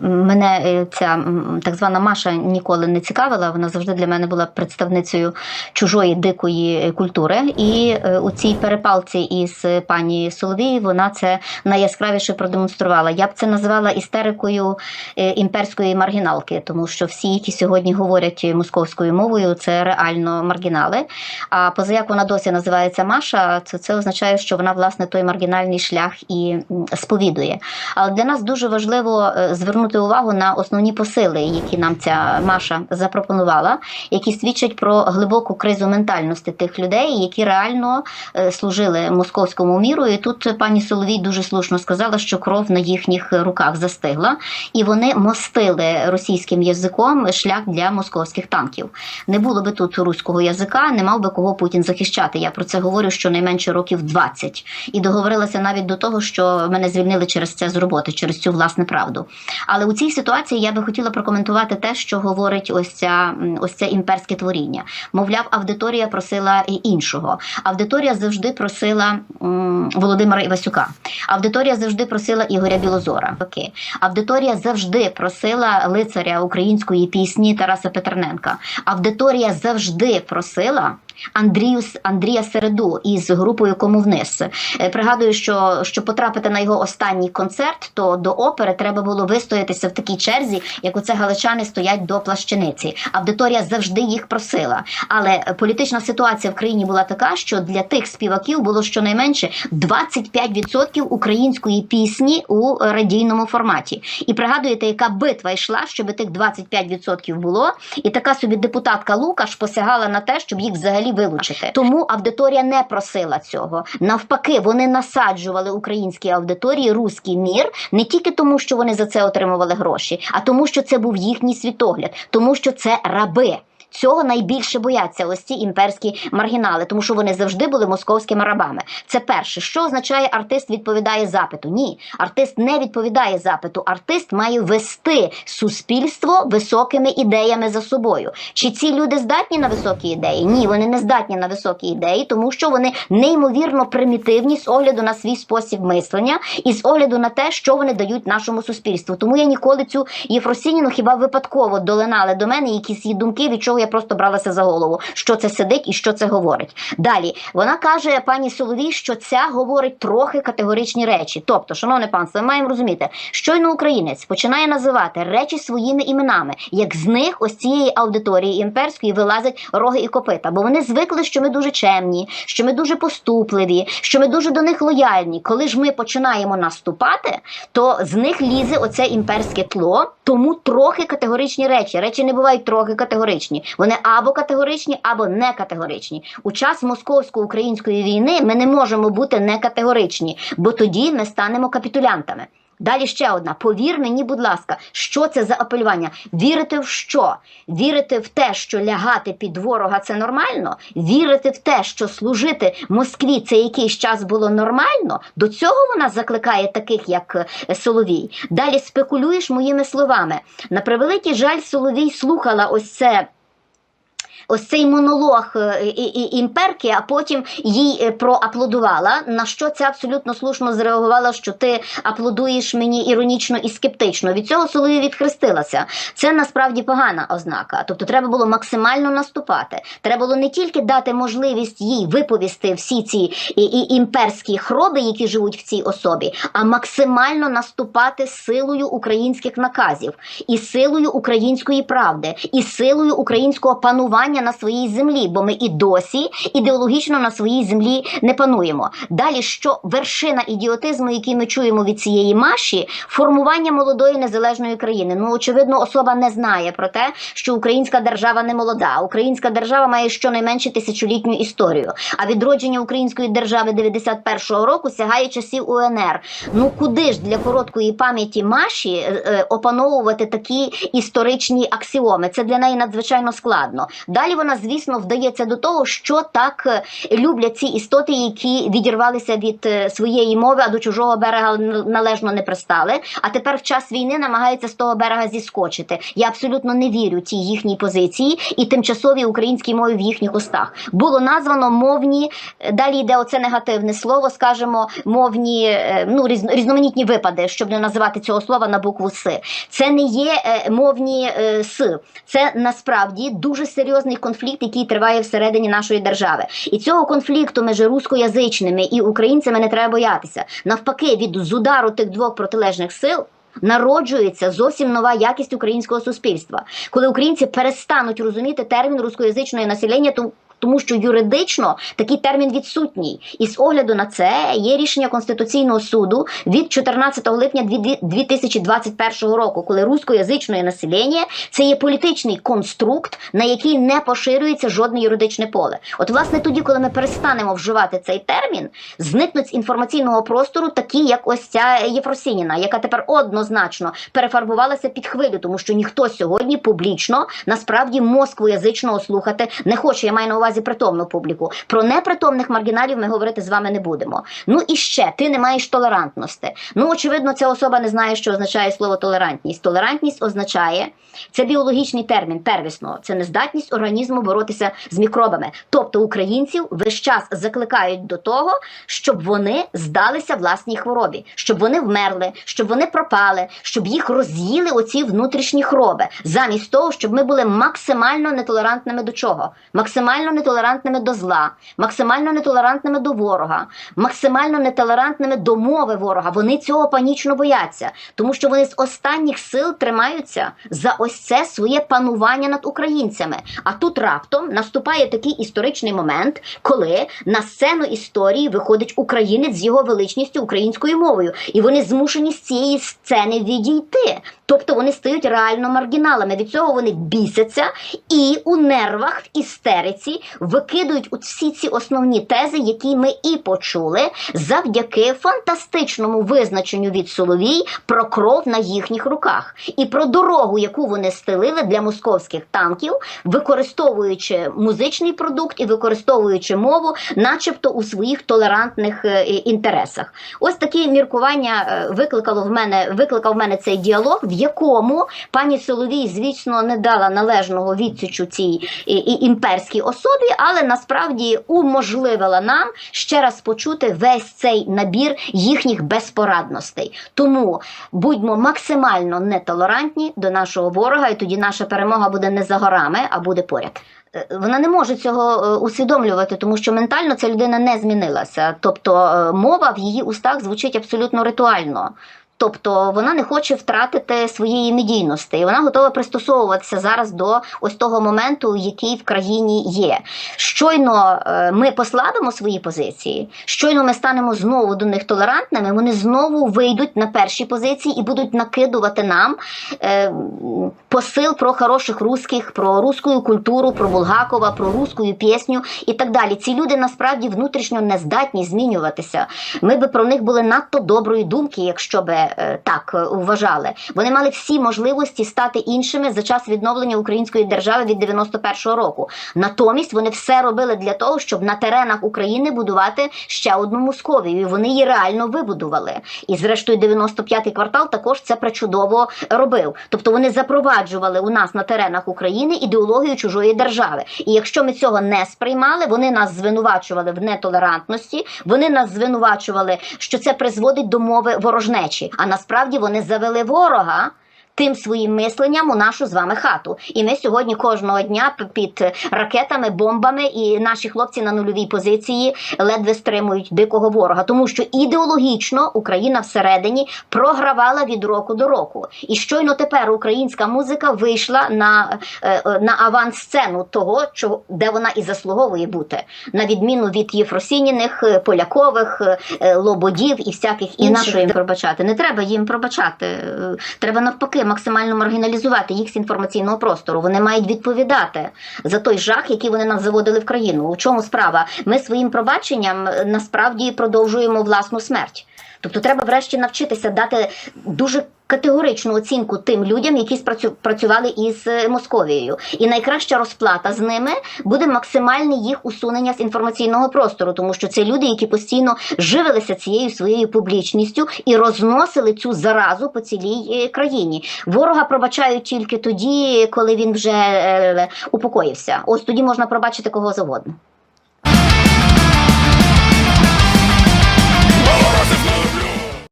Мене е, ця так звана Маша ніколи не цікавила. Вона завжди для мене була представницею чужої дикої культури. І е, у цій перепалці із пані Соловій вона це найяскравіше продемонструвала. Я б це називала істерикою е, імперської маргіналки, тому що всі, які сьогодні говорять московською мовою, це реально маргінали. А поза як вона досі називається Маша, це, це означає, що вона власне той маргінальний шлях і сповідує. Але для нас дуже важливо е, звернути увагу на основні посили, які нам ця Маша запропонувала, які свідчать про глибоку кризу ментальності тих людей, які реально е, служили московському міру. І тут пані Соловій дуже слушно сказала, що кров на їхніх руках застигла, і вони мостили російським язиком шлях для московських танків. Не було би тут руського язика, не мав би кого Путін захищати. Я про це говорю щонайменше років 20. і договорилася навіть до того, що мене звільнили через це з роботи, через цю власне правду. Але у цій ситуації я би хотіла прокоментувати те, що говорить ось ця ось це імперське творіння. Мовляв, аудиторія просила іншого. Аудиторія завжди просила Володимира Івасюка. Аудиторія завжди просила Ігоря Білозора. Окей. Аудиторія завжди просила лицаря української пісні Тараса Петерненка. Аудиторія завжди просила. Андрію Андрія Середу із групою Кому вниз. Е, Пригадую, що щоб потрапити на його останній концерт, то до опери треба було вистоятися в такій черзі, як оце галичани стоять до плащаниці. Аудиторія завжди їх просила. Але політична ситуація в країні була така, що для тих співаків було щонайменше 25% української пісні у радійному форматі. І пригадуєте, яка битва йшла, щоб тих 25% було, і така собі депутатка Лукаш посягала на те, щоб їх взагалі вилучити. Тому аудиторія не просила цього. Навпаки, вони насаджували українській аудиторії руський мір не тільки тому, що вони за це отримували гроші, а тому, що це був їхній світогляд, тому що це раби. Цього найбільше бояться ось ці імперські маргінали, тому що вони завжди були московськими рабами. Це перше, що означає артист відповідає запиту. Ні, артист не відповідає запиту. Артист має вести суспільство високими ідеями за собою. Чи ці люди здатні на високі ідеї? Ні, вони не здатні на високі ідеї, тому що вони неймовірно примітивні з огляду на свій спосіб мислення і з огляду на те, що вони дають нашому суспільству. Тому я ніколи цю Єфросініну хіба випадково долинали до мене якісь її думки, від чого я просто бралася за голову, що це сидить і що це говорить. Далі вона каже пані Соловій, що ця говорить трохи категоричні речі. Тобто, шановне панство, ми маємо розуміти, щойно українець починає називати речі своїми іменами, як з них ось цієї аудиторії імперської вилазять роги і копита. Бо вони звикли, що ми дуже чемні, що ми дуже поступливі, що ми дуже до них лояльні. Коли ж ми починаємо наступати, то з них лізе оце імперське тло. Тому трохи категоричні речі. Речі не бувають трохи категоричні. Вони або категоричні, або не категоричні. У час московсько-української війни ми не можемо бути не категоричні, бо тоді ми станемо капітулянтами. Далі ще одна. Повір мені, будь ласка, що це за апелювання? Вірити в що? Вірити в те, що лягати під ворога це нормально? Вірити в те, що служити Москві це якийсь час було нормально? До цього вона закликає таких, як е, Соловій. Далі спекулюєш моїми словами. На превеликий жаль, Соловій слухала ось це. Ось цей монолог е, імперки, а потім їй е, проаплодувала. На що це абсолютно слушно зреагувала, що ти аплодуєш мені іронічно і скептично. Від цього Соловій відхрестилася. Це насправді погана ознака. Тобто, треба було максимально наступати. Треба було не тільки дати можливість їй виповісти всі ці і, і імперські хроби, які живуть в цій особі, а максимально наступати силою українських наказів, і силою української правди, і силою українського панування на своїй землі, бо ми і досі ідеологічно на своїй землі не пануємо. Далі, що вершина ідіотизму, який ми чуємо від цієї маші, формування молодої незалежної країни. Ну очевидно, особа не знає про те, що українська держава не молода. Українська держава має щонайменше тисячолітню історію. А відродження української держави 91-го року сягає часів УНР. Ну куди ж для короткої пам'яті Маші е, е, опановувати такі історичні аксіоми? Це для неї надзвичайно складно. Далі вона, звісно, вдається до того, що так е, люблять ці істоти, які відірвалися від е, своєї мови, а до чужого берега належно не пристали. А тепер в час війни намагаються з того берега зіскочити. Я абсолютно не вірю цій їхній позиції і тимчасовій українській мові в їхніх устах. Було названо мовні. е, Далі йде оце негативне слово, скажімо, мовні ну різноманітні випади, щоб не називати цього слова на букву С. Це не є мовні С. Це насправді дуже серйозний конфлікт, який триває всередині нашої держави. І цього конфлікту між рускоязичними і українцями не треба боятися. Навпаки, від зудару удару тих двох протилежних сил. Народжується зовсім нова якість українського суспільства, коли українці перестануть розуміти термін рускоязичної населення, то тому що юридично такий термін відсутній. І з огляду на це є рішення Конституційного суду від 14 липня 2021 року, коли рускоязичне населення це є політичний конструкт, на який не поширюється жодне юридичне поле. От, власне, тоді, коли ми перестанемо вживати цей термін, зникнуть з інформаційного простору такі, як ось ця Єфросініна, яка тепер однозначно перефарбувалася під хвилю, тому що ніхто сьогодні публічно насправді москвоязичного слухати не хоче. Я маю на увазі притомну публіку. Про непритомних маргіналів ми говорити з вами не будемо. Ну і ще ти не маєш толерантності. Ну очевидно, ця особа не знає, що означає слово толерантність. Толерантність означає це біологічний термін, первісно. Це нездатність організму боротися з мікробами. Тобто українців весь час закликають до того, щоб вони здалися власній хворобі, щоб вони вмерли, щоб вони пропали, щоб їх роз'їли оці внутрішні хвороби, замість того, щоб ми були максимально нетолерантними до чого, максимально нетолерантними до зла, максимально нетолерантними до ворога, максимально нетолерантними до мови ворога. Вони цього панічно бояться, тому що вони з останніх сил тримаються за ось це своє панування над українцями. А тут раптом наступає такий історичний момент, коли на сцену історії виходить українець з його величністю українською мовою, і вони змушені з цієї сцени відійти. Тобто вони стають реально маргіналами. Від цього вони бісяться і у нервах, в істериці викидують всі ці основні тези, які ми і почули, завдяки фантастичному визначенню від Соловій про кров на їхніх руках і про дорогу, яку вони стелили для московських танків, використовуючи музичний продукт і використовуючи мову, начебто у своїх толерантних е, інтересах. Ось такі міркування е, викликало в мене викликав в мене цей діалог, в якому пані Соловій, звісно, не дала належного відсічу цій імперській особі, але насправді уможливила нам ще раз почути весь цей набір їхніх безпорадностей. Тому будьмо максимально нетолерантні до нашого ворога, і тоді наша перемога буде не за горами, а буде поряд. Е, Вона не може цього е, усвідомлювати, тому що ментально ця людина не змінилася. Тобто е, мова в її устах звучить абсолютно ритуально. Тобто вона не хоче втратити своєї медійності, і вона готова пристосовуватися зараз до ось того моменту, який в країні є. Щойно е, ми послабимо свої позиції, щойно ми станемо знову до них толерантними. Вони знову вийдуть на перші позиції і будуть накидувати нам е, посил про хороших русських, про русську культуру, про Булгакова, про русську пісню і так далі. Ці люди насправді внутрішньо не здатні змінюватися. Ми би про них були надто доброї думки, якщо би так е, вважали. Вони мали всі можливості стати іншими за час відновлення української держави від 91-го року. Натомість вони все робили для того, щоб на теренах України будувати ще одну Московію. Вони її реально вибудували. І зрештою, 95-й квартал також це причудово робив. Тобто вони запроваджували у нас на теренах України ідеологію чужої держави. І якщо ми цього не сприймали, вони нас звинувачували в нетолерантності. Вони нас звинувачували, що це призводить до мови ворожнечі. А насправді вони завели ворога. Тим своїм мисленням у нашу з вами хату, і ми сьогодні кожного дня під ракетами, бомбами, і наші хлопці на нульовій позиції ледве стримують дикого ворога, тому що ідеологічно Україна всередині програвала від року до року. І щойно тепер українська музика вийшла на, е, е, на авансцену того, чого де вона і заслуговує бути, на відміну від Єфросініних, е, Полякових, Лободів і всяких І нашої їм пробачати. Не треба їм пробачати. Треба навпаки максимально маргіналізувати їх з інформаційного простору. Вони мають відповідати за той жах, який вони нам заводили в країну. У чому справа? Ми своїм пробаченням е, насправді продовжуємо власну смерть. Тобто, треба врешті навчитися дати дуже категоричну оцінку тим людям, які працювали із е, Московією. І найкраща розплата з ними буде максимальне їх усунення з інформаційного простору, тому що це люди, які постійно живилися цією своєю публічністю і розносили цю заразу по цілій е, країні. Ворога пробачають тільки тоді, коли він вже е, упокоївся. Ось тоді можна пробачити кого завгодно.